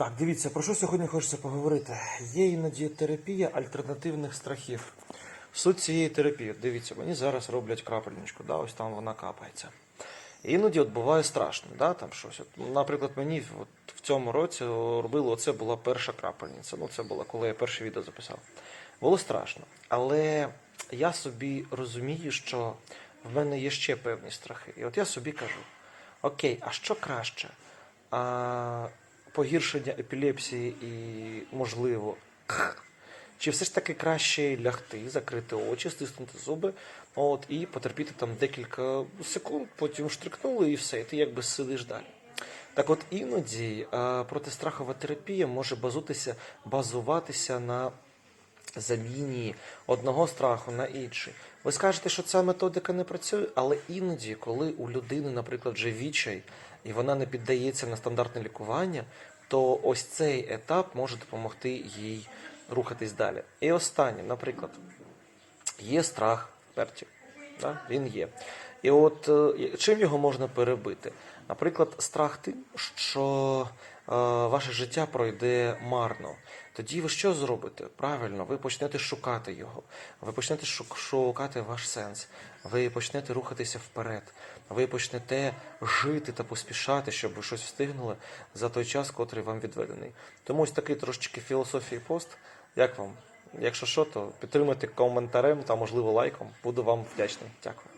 Так, дивіться, про що сьогодні хочеться поговорити. Є іноді терапія альтернативних страхів. Суть цієї терапії, дивіться, мені зараз роблять крапельничку, да, ось там вона капається. Іноді от буває страшно, да, там щось. От, наприклад, мені от в цьому році робили, оце була перша крапельниця. Ну, це було, коли я перше відео записав. Було страшно. Але я собі розумію, що в мене є ще певні страхи. І от я собі кажу: окей, а що краще? А, погіршення епілепсії і, можливо, чи все ж таки краще лягти, закрити очі, стиснути зуби, от, і потерпіти там декілька секунд, потім штрикнули і все, і ти якби сидиш далі. Так от іноді протистрахова терапія може базуватися, базуватися на заміні одного страху на інший. Ви скажете, що ця методика не працює, але іноді, коли у людини, наприклад, вже відчай, і вона не піддається на стандартне лікування, то ось цей етап може допомогти їй рухатись далі. І останнє, наприклад, є страх вперті. Да? Він є. І от е, чим його можна перебити? Наприклад, страх тим, що е, ваше життя пройде марно. Тоді ви що зробите? Правильно, ви почнете шукати його, ви почнете шук- шукати ваш сенс, ви почнете рухатися вперед, ви почнете жити та поспішати, щоб ви щось встигнули за той час, котрий вам відведений. Тому ось такий трошечки філософії пост. Як вам? Якщо що, то підтримуйте коментарем та можливо лайком. Буду вам вдячний. Дякую.